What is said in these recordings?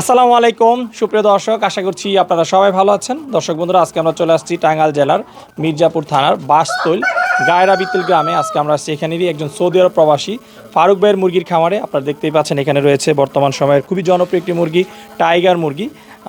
আসসালামু আলাইকুম, সুপ্রিয় দর্শক, আশা করছি আপনারা সবাই ভালো আছেন। দর্শক বন্ধুরা, আজকে আমরা চলে আসছি টাঙ্গাইল জেলার মির্জাপুর থানার বাসতৈল, গায়রা বিতুল গ্রামে। আজকে আমরা আসছি এখানেরই একজন সৌদি আরব প্রবাসী, ফারুক ভাইয়ের মুরগির খামারে। আপনারা দেখতেই পাচ্ছেন এখানে রয়েছে বর্তমান সময়ের খুবই জনপ্রিয় একটি মুরগি, টাইগার মুরগি।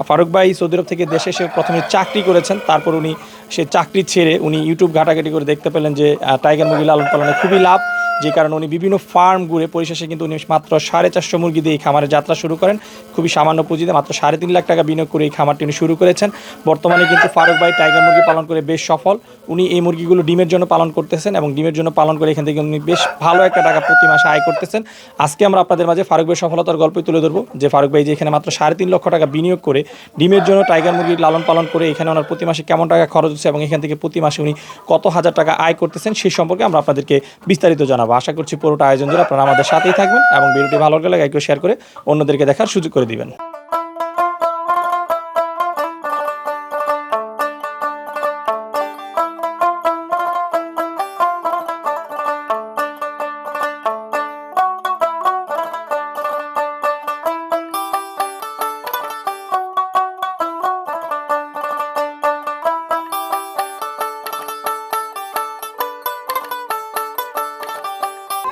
ফারুক ভাই সৌদি আরব থেকে দেশে এসে প্রথমে চাকরি করেছেন, তারপর উনি সে চাকরি ছেড়ে উনি ইউটিউব ঘাটাঘাটি করে দেখতে পেলেন যে টাইগার মুরগি লালন পালনে খুবই লাভ। যে কারণে উনি বিভিন্ন ফার্ম ঘুরে পরিশেষে কিন্তু উনি মাত্র সাড়ে চারশো মুরগি দিয়ে এই খামারে যাত্রা শুরু করেন। খুবই সামান্য পুঁজিতে মাত্র সাড়ে তিন লাখ টাকা বিনিয়োগ করে এই খামারটি উনি শুরু করেছেন। বর্তমানে কিন্তু ফারুক ভাই টাইগার মুরগি পালন করে বেশ সফল। উনি এই মুরগিগুলো ডিমের জন্য পালন করতেছেন এবং ডিমের জন্য পালন করে এখান থেকে উনি বেশ ভালো একটা টাকা প্রতি মাসে আয় করতেছেন। আজকে আমরা আপনাদের মাঝে ফারুক ভাই সফলতার গল্পই তুলে ধরবো যে ফারুক ভাই যে এখানে মাত্র সাড়ে তিন লক্ষ টাকা বিনিয়োগ করে ডিমের জন্য টাইগার মুরগি লালন পালন করে এখানে ওনার প্রতি মাসে কেমন টাকা খরচ হচ্ছে এবং এখান থেকে প্রতি মাসে উনি কত হাজার টাকা আয় করতেছেন, সেই সম্পর্কে আমরা আপনাদেরকে বিস্তারিত জানাব। আশা করছি পুরোটা আয়োজন জুড়ে আপনারা আমাদের সাথেই থাকবেন এবং ভিডিওটি ভালো লাগলে লাইক শেয়ার করে অন্যদেরকে দেখার সুযোগ করে দিবেন।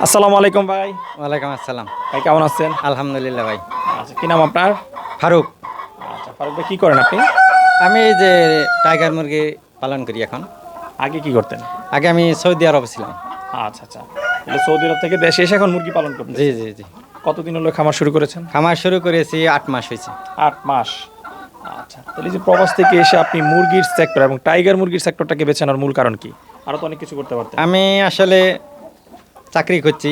আসসালামু আলাইকুম ভাই। ওয়ালাইকুম আসসালাম। ভাই কেমন আছেন? আলহামদুলিল্লাহ ভাই। আচ্ছা কি নাম আপনার? ফারুক। আচ্ছা ফারুক ভাই কী করেন আপনি? আমি এই যে টাইগার মুরগি পালন করি এখন। আগে কি করতেন? আগে আমি সৌদি আরব ছিলাম। আচ্ছা আচ্ছা। তাহলে সৌদি আরব থেকে দেশে এসে এখন মুরগি পালন করতেন জি জি জি। কতদিন হলো খামার শুরু করেছেন? খামার শুরু করেছি আট মাস হয়েছে। আট মাস। আচ্ছা তাহলে যে প্রবাস থেকে এসে আপনি মুরগির সেক্টর এবং টাইগার মুরগির সেক্টরটাকে বেছে নেওয়ার মূল কারণ কি? আরও তো অনেক কিছু করতে পারতেন। আমি আসলে চাকরি করছি।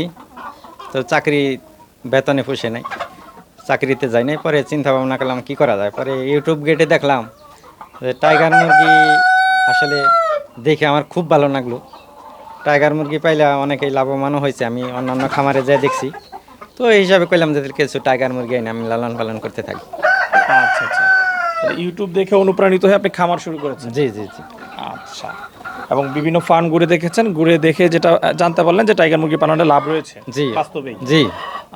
তো চাকরি বেতনে পুষে নাই। চাকরিতে যাই নাই পরে চিন্তা ভাবনা করলাম কি করা যায়? পরে ইউটিউব গেটে দেখলাম যে টাইগার মুরগি আসলে দেখে আমার খুব ভালো লাগল। টাইগার মুরগি পাইলে অনেকেই লাভবানও হয়েছে আমি অন্যান্য খামারে যাই দেখছি। তো এই হিসাবে কইলাম যে কিছু টাইগার মুরগি এনে আমি লালন পালন করতে থাকি। আচ্ছা আচ্ছা। ইউটিউব দেখে অনুপ্রাণিত হয়ে আপনি খামার শুরু করেছেন? জি জি জি। আচ্ছা। এবং বিভিন্ন ফার্ম ঘুরে দেখেছেন ঘুরে দেখে যেটা জানতে পারলেন যে টাইগার মুরগি পালনে লাভ রয়েছে জি। বাস্তবেই। জি।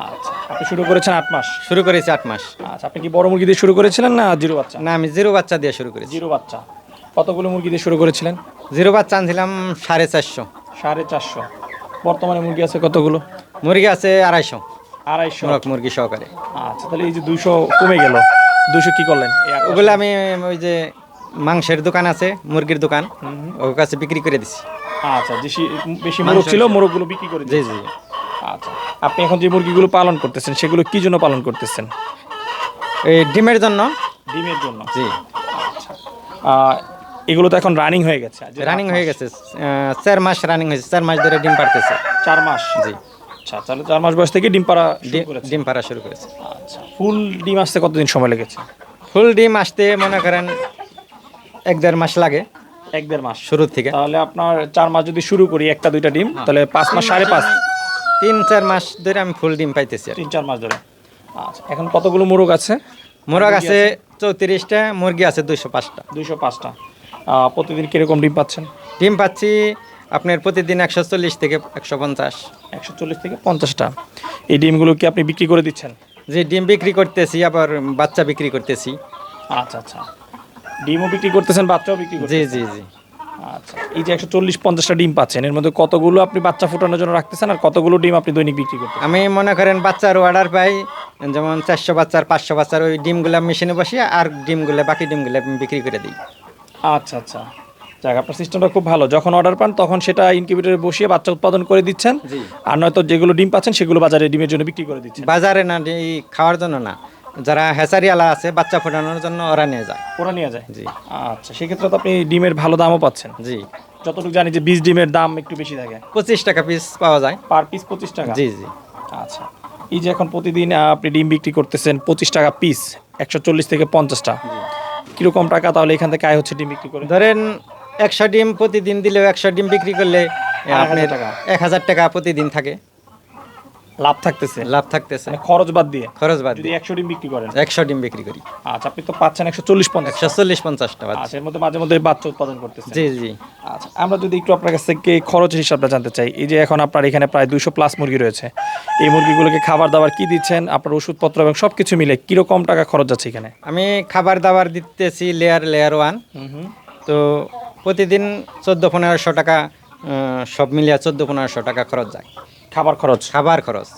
আচ্ছা আপনি শুরু করেছেন আট মাস। শুরু করেছি আট মাস। আচ্ছা আপনি কি বড় মুরগি দিয়ে শুরু করেছিলেন না জিরো বাচ্চা? না আমি জিরো বাচ্চা দিয়ে শুরু করেছি। জিরো বাচ্চা। কতগুলো মুরগি দিয়ে শুরু করেছিলেন? জিরো বাচ্চা আনছিলাম সাড়ে চারশো। সাড়ে চারশো। বর্তমানে মুরগি আছে কতগুলো? মুরগি আছে আড়াইশো। আড়াইশো। মোরগ মুরগি সহকারে। আচ্ছা তাহলে এই যে দুশো কমে গেল। দুশো কি করলেন? ওগুলো আমি ওই যে মাংসের দোকান আছে মুরগির দোকান। ওর কাছে বিক্রি করে দিছি। আচ্ছা বেশি বেশি মোরগ ছিল মোরগগুলো বিক্রি করে জি জি আচ্ছা আপনি এখন যে মুরগিগুলো পালন করতেছেন সেগুলো কি জন্য পালন করতেছেন? এই ডিমের জন্য। ডিমের জন্য। জি। আচ্ছা। এগুলো তো এখন রানিং হয়ে গেছে। রানিং হয়ে গেছে। চার মাস রানিং হয়েছে। চার মাস ধরে ডিম পারতেছে চার মাস? জি। আচ্ছা তাহলে চার মাস বয়স থেকে ডিম পাড়া ডিম পাড়া শুরু করেছে। আচ্ছা ফুল ডিম আসতে কতদিন সময় লেগেছে? ফুল ডিম আসতে মনে করেন এক দেড় মাস লাগে। এক দেড় মাস। শুরুর থেকে। তাহলে আপনার চার মাস যদি শুরু করি একটা দুইটা ডিম তাহলে পাঁচ মাস সাড়ে পাঁচ। তিন চার মাস ধরে আমি ফুল ডিম পাইতেছি তিন চার মাস ধরে। আচ্ছা এখন কতগুলো মোরগ আছে? মোরগ আছে চৌত্রিশটা মুরগি আছে দুইশো পাঁচটা। দুইশো পাঁচটা। প্রতিদিন কীরকম ডিম পাচ্ছেন? ডিম পাচ্ছি আপনার প্রতিদিন একশো চল্লিশ থেকে একশো পঞ্চাশ। একশো চল্লিশ থেকে পঞ্চাশটা। এই ডিমগুলো কি আপনি বিক্রি করে দিচ্ছেন? যে ডিম বিক্রি করতেছি আবার বাচ্চা বিক্রি করতেছি। আচ্ছা আচ্ছা। ডিমও বিক্রি করতেছেন বাচ্চাও বিক্রি করতেছেন? জি জি। জি আচ্ছা এই যে একশো চল্লিশ পঞ্চাশটা ডিম পাচ্ছেন এর মধ্যে কতগুলো আপনি বাচ্চা ফুটানোর জন্য রাখতেছেন আর কতগুলো ডিম আপনি দৈনিক বিক্রি করতেন আমি মনে করেন বাচ্চার অর্ডার পাই যেমন চারশো বাচ্চার পাঁচশো বাচ্চার ওই ডিমগুলো মেশিনে বসিয়ে আর ডিমগুলো বাকি ডিমগুলো আমি বিক্রি করে দিই। আচ্ছা আচ্ছা। যাক আপনার সিস্টেমটা খুব ভালো। যখন অর্ডার পান তখন সেটা ইনকিউবেটরে বসিয়ে বাচ্চা উৎপাদন করে দিচ্ছেন। আর নয়তো যেগুলো ডিম পাচ্ছেন সেগুলো বাজারে ডিমের জন্য বিক্রি করে দিচ্ছেন। বাজারে না এই খাওয়ার জন্য না। যারা হেসারিওয়ালা আছে বাচ্চা ফোটানোর জন্য ওরা নিয়ে যায়। ওরা নিয়ে যায়? জি। আচ্ছা সেক্ষেত্রে তো আপনি ডিমের ভালো দামও পাচ্ছেন। জি। যতটুকু জানি যে বীজ ডিমের দাম একটু বেশি থাকে। পঁচিশ টাকা পিস পাওয়া যায়। পার পিস পঁচিশ টাকা? জি জি। আচ্ছা। এই যে এখন প্রতিদিন আপনি ডিম বিক্রি করতেছেন পঁচিশ টাকা পিস একশো চল্লিশ থেকে পঞ্চাশটা কীরকম টাকা তাহলে এখান থেকে আয় হচ্ছে ডিম বিক্রি করে? ধরেন একশো ডিম প্রতিদিন দিলেও একশো ডিম বিক্রি করলে আপনার। এক হাজার টাকা প্রতিদিন থাকে। লাভ থাকতেছে। লাভ থাকতেছে। মানে খরচ বাদ দিয়ে। খরচ বাদ দিয়ে। একশো ডিম বিক্রি করেন। একশো ডিম বিক্রি করি। আচ্ছা আপনি তো পাচ্ছেন একশো চল্লিশ পঞ্চাশ। একশো চল্লিশ পঞ্চাশটা আচ্ছা এর মধ্যে মাঝে মধ্যে বাচ্চা উৎপাদন করতেছে জি জি। আচ্ছা আমরা যদি একটু আপনার কাছ থেকে খরচের হিসাবটা জানতে চাই এই যে এখন আপনার এখানে প্রায় দুইশো প্লাস মুরগি রয়েছে। এই মুরগিগুলোকে খাবার দাবার কি দিচ্ছেন? আপনার ওষুধপত্র এবং সব কিছু মিলে কীরকম টাকা খরচ যাচ্ছে এখানে? আমি খাবার দাবার দিতেছি লেয়ার লেয়ার ওয়ান তো প্রতিদিন চোদ্দ পনেরোশো টাকা সব মিলিয়ে চোদ্দ পনেরোশো টাকা খরচ যায়। খাবার খরচ? খাবার খরচ।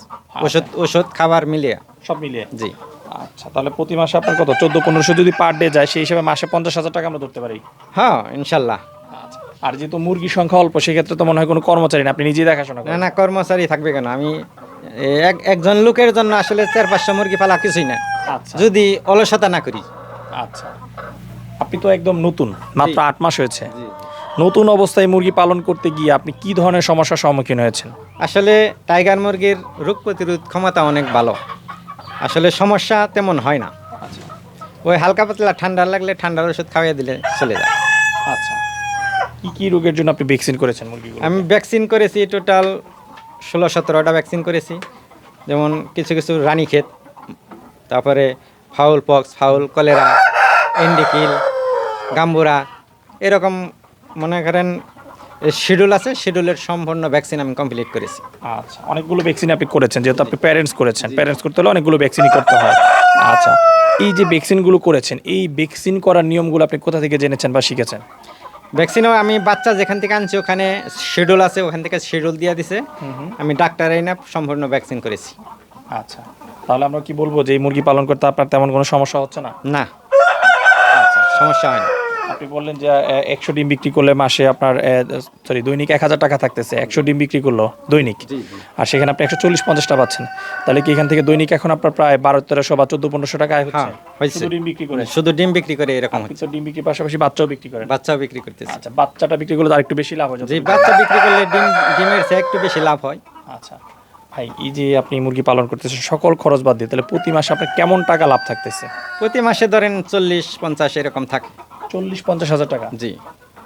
ওষুধ ওষুধ খাবার মিলিয়ে। সব মিলিয়ে? জি। আচ্ছা তাহলে প্রতি মাসে আপনার কত? চোদ্দ পনেরোশো যদি পার ডে যায় সেই হিসাবে মাসে পঞ্চাশ হাজার টাকা আমরা ধরতে পারি। হ্যাঁ ইনশাল্লাহ। আচ্ছা আর যেহেতু মুরগির সংখ্যা অল্প সেক্ষেত্রে তো মনে হয় কোনো কর্মচারী না আপনি নিজেই দেখাশোনা না না কর্মচারী থাকবে কেন? আমি এক একজন লোকের জন্য আসলে চার পাঁচশো মুরগি পালা কিছুই না। আচ্ছা। যদি অলসতা না করি। আচ্ছা। আপনি তো একদম নতুন মাত্র আট মাস হয়েছে। নতুন অবস্থায় মুরগি পালন করতে গিয়ে আপনি কি ধরনের সমস্যার সম্মুখীন হয়েছেন? আসলে টাইগার মুরগির রোগ প্রতিরোধ ক্ষমতা অনেক ভালো। আসলে সমস্যা তেমন হয় না। আচ্ছা। ওই হালকা পাতলা ঠান্ডা লাগলে ঠান্ডার ওষুধ খাওয়াই দিলে চলে যায়। আচ্ছা। কি কি রোগের জন্য আপনি ভ্যাকসিন করেছেন মুরগিগুলো আমি ভ্যাকসিন করেছি টোটাল ষোলো সতেরোটা ভ্যাকসিন করেছি। যেমন কিছু কিছু রানীক্ষেত তারপরে ফাউল পক্স ফাউল কলেরা এন্ডিকিল গাম্বুরা এরকম মনে করেন শিডিউল আছে শিডিউলের সম্পূর্ণ ভ্যাকসিন আমি কমপ্লিট করেছি। আচ্ছা অনেকগুলো ভ্যাকসিন আপনি করেছেন যেহেতু আপনি প্যারেন্টস করেছেন প্যারেন্টস করতে হলে অনেকগুলো ভ্যাকসিনই করতে হয়। আচ্ছা এই যে ভ্যাকসিনগুলো করেছেন এই ভ্যাকসিন করার নিয়মগুলো আপনি কোথা থেকে জেনেছেন বা শিখেছেন? ভ্যাকসিনও আমি বাচ্চা যেখান থেকে আনছি ওখানে শিডিউল আছে ওখান থেকে শিডিউল দিয়ে দিছে। আমি ডাক্তার না সম্পূর্ণ ভ্যাকসিন করেছি। আচ্ছা তাহলে আমরা কি বলব যে এই মুরগি পালন করতে আপনার তেমন কোনো সমস্যা হচ্ছে না? না। আচ্ছা। সমস্যা হয় না। আপনি বললেন যে একশো ডিম বিক্রি করলে মাসে আপনার সরি দৈনিক এক হাজার টাকা থাকতেছে। একশো ডিম বিক্রি করল দৈনিক। আর সেখানে আপনি একশো চল্লিশ পঞ্চাশটা পাচ্ছেন। তাহলে কি এখান থেকে দৈনিক এখন আপনার প্রায় বারো তেরোশো বা চোদ্দ পনেরোশো টাকা হচ্ছে? হ্যাঁ, শুধু ডিম বিক্রি করে? শুধু ডিম বিক্রি করে এরকম হচ্ছে। ডিম বিক্রির পাশাপাশি বাচ্চাও বিক্রি করেন। বাচ্চাও বিক্রি করতেছি। আচ্ছা বাচ্চাটা বিক্রি করলে তো আরেকটু বেশি লাভ হয় যে বাচ্চা বিক্রি করলে ডিম ডিমের চেয়ে একটু বেশি লাভ হয়। আচ্ছা ভাই এই যে আপনি মুরগি পালন করতেছেন সকল খরচ বাদ দিয়ে তাহলে প্রতি মাসে আপনার কেমন টাকা লাভ থাকতেছে? প্রতি মাসে ধরেন চল্লিশ পঞ্চাশ এরকম থাকে। চল্লিশ পঞ্চাশ হাজার টাকা। জি।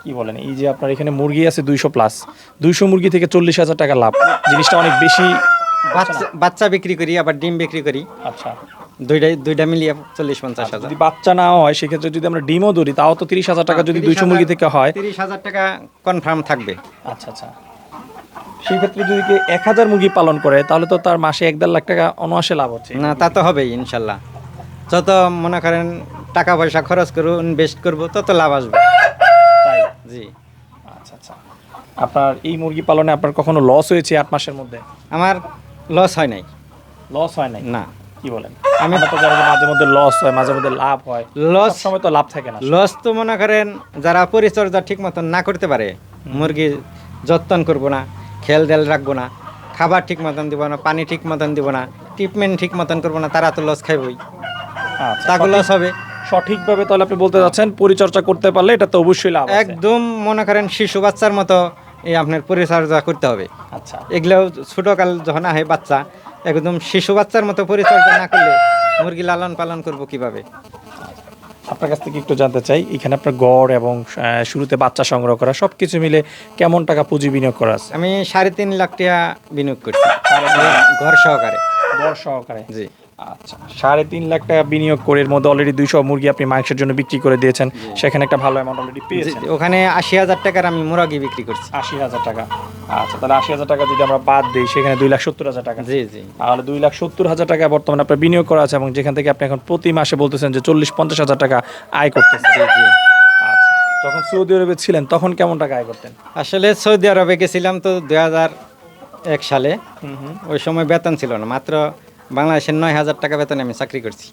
কি বলেন এই যে আপনার এখানে মুরগি আছে দুইশো প্লাস দুইশো মুরগি থেকে চল্লিশ হাজার টাকা লাভ। জিনিসটা অনেক বেশি বাচ্চা বাচ্চা বিক্রি করি আবার ডিম বিক্রি করি। আচ্ছা। দুইটাই দুইটা মিলিয়ে চল্লিশ পঞ্চাশ হাজার। যদি বাচ্চা না হয় সেক্ষেত্রে যদি আমরা ডিমও ধরি তাও তো তিরিশ হাজার টাকা যদি দুইশো মুরগি থেকে হয়। তিরিশ হাজার টাকা কনফার্ম থাকবে। আচ্ছা আচ্ছা। সেই ক্ষেত্রে যদি কেউ এক হাজার মুরগি পালন করে তাহলে তো তার মাসে এক দেড় লাখ টাকা অনায়াসে লাভ হচ্ছে। না তা তো হবেই ইনশাল্লাহ। যত মনে করেন টাকা পয়সা খরচ করব ইনভেস্ট করব তত লাভ আসবে। তাই জি। আচ্ছা আচ্ছা। আপনার এই মুরগি পালনে আপনার কখনো লস হয়েছে আট মাসের মধ্যে? আমার লস হয় নাই। লস হয় নাই? না। কি বলেন? আমি তো জানি যে মাঝে মধ্যে লস হয় মাঝে মধ্যে লাভ হয়। লস সময় তো লাভ থাকে না। লস তো মনে করেন যারা পরিচর্যা ঠিক মতন না করতে পারে মুরগি যত্ন করব না খেল দেল রাখব না খাবার ঠিক মতন দিব না পানি ঠিক মতন দিব না ট্রিটমেন্ট ঠিক মতন করব না তারা তো লস খাইবই। আচ্ছা তাকে লস হবে। সঠিকভাবে তাহলে আপনি বলতে যাচ্ছেন পরিচর্যা করতে পারলে এটা তো অবশ্যই লাভ একদম মনে করেন শিশু বাচ্চার মতো এই আপনার পরিচর্যা করতে হবে। আচ্ছা। এগুলোও ছোটকাল যখন আহে বাচ্চা একদম শিশু বাচ্চার মতো পরিচর্যা না করলে মুরগি লালন পালন করব কীভাবে? আপনার কাছ থেকে একটু জানতে চাই এখানে আপনার গড় এবং শুরুতে বাচ্চা সংগ্রহ করা সব কিছু মিলে কেমন টাকা পুঁজি বিনিয়োগ করা আছে? আমি সাড়ে তিন লাখ টাকা বিনিয়োগ করছি ঘর সহকারে। গড় সহকারে। জি। আচ্ছা সাড়ে তিন লাখ টাকা বিনিয়োগ করে এর মধ্যে অলরেডি দুইশো মুরগি আপনি মাংসের জন্য বিক্রি করে দিয়েছেন। সেখানে একটা ভালো অ্যামাউন্ট অলরেডি পেয়েছেন। ওখানে আশি হাজার টাকার আমি মুরগি বিক্রি করছি। আশি হাজার টাকা। আচ্ছা তাহলে আশি হাজার টাকা যদি আমরা বাদ দিই সেখানে দুই লাখ সত্তর হাজার টাকা। জি জি। তাহলে দুই লাখ সত্তর হাজার টাকা বর্তমানে আপনার বিনিয়োগ করা আছে এবং যেখান থেকে আপনি এখন প্রতি মাসে বলতেছেন যে চল্লিশ পঞ্চাশ হাজার টাকা আয় করতেছেন। জি জি। আচ্ছা যখন সৌদি আরবে ছিলেন তখন কেমন টাকা আয় করতেন? আসলে সৌদি আরবে গেছিলাম তো দুই হাজার এক সালে। ওই সময় বেতন ছিল না মাত্র বাংলাদেশের নয় হাজার টাকা বেতনে আমি চাকরি করছি।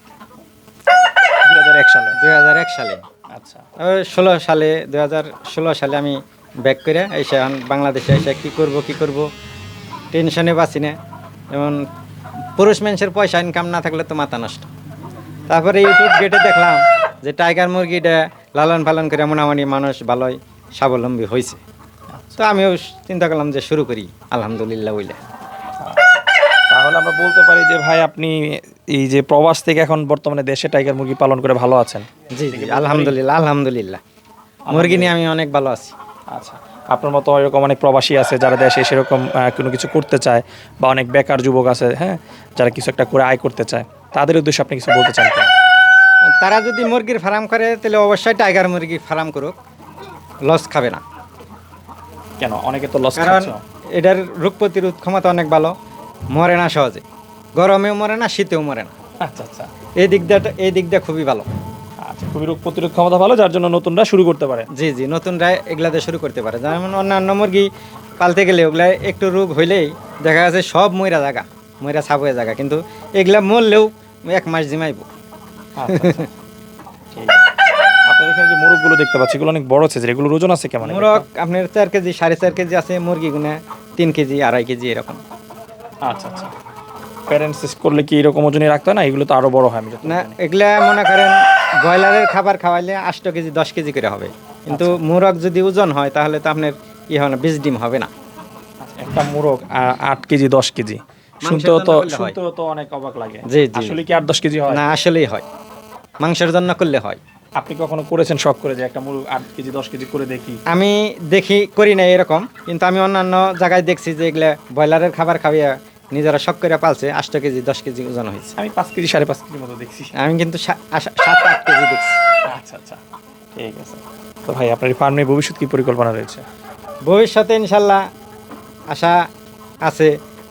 দুই হাজার এক সালে। দুই হাজার এক সালে। আচ্ছা। ওই ষোলো সালে দুই হাজার ষোলো সালে আমি ব্যাক করে এসে এখন বাংলাদেশে এসে কী করব কী করব? টেনশনে বাঁচি না। যেমন পুরুষ মানুষের পয়সা ইনকাম না থাকলে তো মাথা নষ্ট। তারপরে ইউটিউব গেটে দেখলাম যে টাইগার মুরগিটা লালন পালন করে মোটামুটি মানুষ ভালোই স্বাবলম্বী হয়েছে। তো আমিও চিন্তা করলাম যে শুরু করি। আলহামদুলিল্লাহ বলে তাহলে আমরা বলতে পারি যে ভাই আপনি এই যে প্রবাস থেকে এখন বর্তমানে দেশে টাইগার মুরগি পালন করে ভালো আছেন? জি জি আলহামদুলিল্লাহ আলহামদুলিল্লাহ। মুরগি নিয়ে আমি অনেক ভালো আছি। আচ্ছা আপনার মতো এরকম অনেক প্রবাসী আছে যারা দেশে সেরকম কোনো কিছু করতে চায় বা অনেক বেকার যুবক আছে হ্যাঁ যারা কিছু একটা করে আয় করতে চায়। তাদের উদ্দেশ্যে আপনি কিছু বলতে চান তারা যদি মুরগির ফার্ম করে তাহলে অবশ্যই টাইগার মুরগি ফার্ম করুক। লস খাবে না। কেন? অনেকে তো লস কারণ খাচ্ছে। এটার রোগ প্রতিরোধ ক্ষমতা অনেক ভালো। মরে না সহজে। গরমেও মরে না শীতেও মরে না। আচ্ছা আচ্ছা। এই দিক দিয়ে এই দিক দিয়ে খুবই ভালো। আচ্ছা খুবই রোগ প্রতিরোধ ক্ষমতা ভালো যার জন্য নতুনরা শুরু করতে পারে। জি জি নতুনরা শুরু করতে পারে। যেমন অন্যান্য মুরগি পালতে গেলে ওগুলা একটু রোগ হইলেই দেখা যাচ্ছে সব ময়রা জায়গা ময়রা ছাপ হয়ে জায়গা কিন্তু এগুলা মরলেও এক মাস জিমাইব। আচ্ছা, আচ্ছা। আপনার এখানে যে মোরগগুলো দেখতে পাচ্ছি এগুলো অনেক বড় সাইজের ওজন আছে কেমন? মোরগ আপনার চার কেজি সাড়ে চার কেজি আছে মুরগি গুনে তিন কেজি আড়াই কেজি এরকম। আচ্ছা আচ্ছা। প্যারেন্টস করলে কি এরকম ওজনই রাখতে হয়? না এগুলো তো আরও বড় হয় না এগুলা মনে করেন ব্রয়লারের খাবার খাওয়াইলে আষ্ট কেজি দশ কেজি করে হবে। কিন্তু মোরগ যদি ওজন হয় তাহলে তো আপনার ই হবে না বীজ ডিম হবে না। একটা মোরগ আট কেজি দশ কেজি। শুনতেও তো। শুনতেও তো অনেক অবাক লাগে। জি, জি। আসলে কি আট দশ কেজি হয়? না আসলেই হয়। মাংসের জন্য করলে হয়। আপনি কখনো করেছেন শখ করে যে একটা মুরগ আট কেজি দশ কেজি করে দেখি? আমি দেখি করি না এরকম কিন্তু আমি অন্যান্য জায়গায় দেখছি যে এগুলা ব্রয়লারের খাবার খাওয়াইয়া নিজেরা শখ করে পালছে আষ্ট কেজি দশ কেজি ওজন হয়েছে। আমি পাঁচ কেজি সাড়ে পাঁচ কেজির মতো দেখছি। আমি কিন্তু সাত আট কেজি দেখছি। আচ্ছা আচ্ছা ঠিক আছে। তো ভাই আপনার এই ফার্মে ভবিষ্যৎ কি পরিকল্পনা রয়েছে? ভবিষ্যতে ইনশাল্লাহ আশা আছে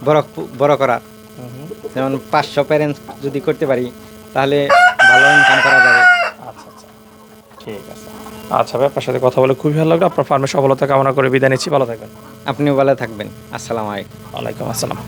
বড় বড় করার। যেমন পাঁচশো প্যারেন্টস যদি করতে পারি তাহলে ভালো ইনকাম করা যাবে। ঠিক আছে। আচ্ছা ভাই আপনার সাথে কথা বলে খুবই ভালো লাগল। আপনার ফার্মে সফলতা কামনা করে বিদায় নিচ্ছি। ভালো থাকবেন। আপনিও ভালো থাকবেন। আসসালামু আলাইকুম। ওয়ালাইকুম আসসালাম।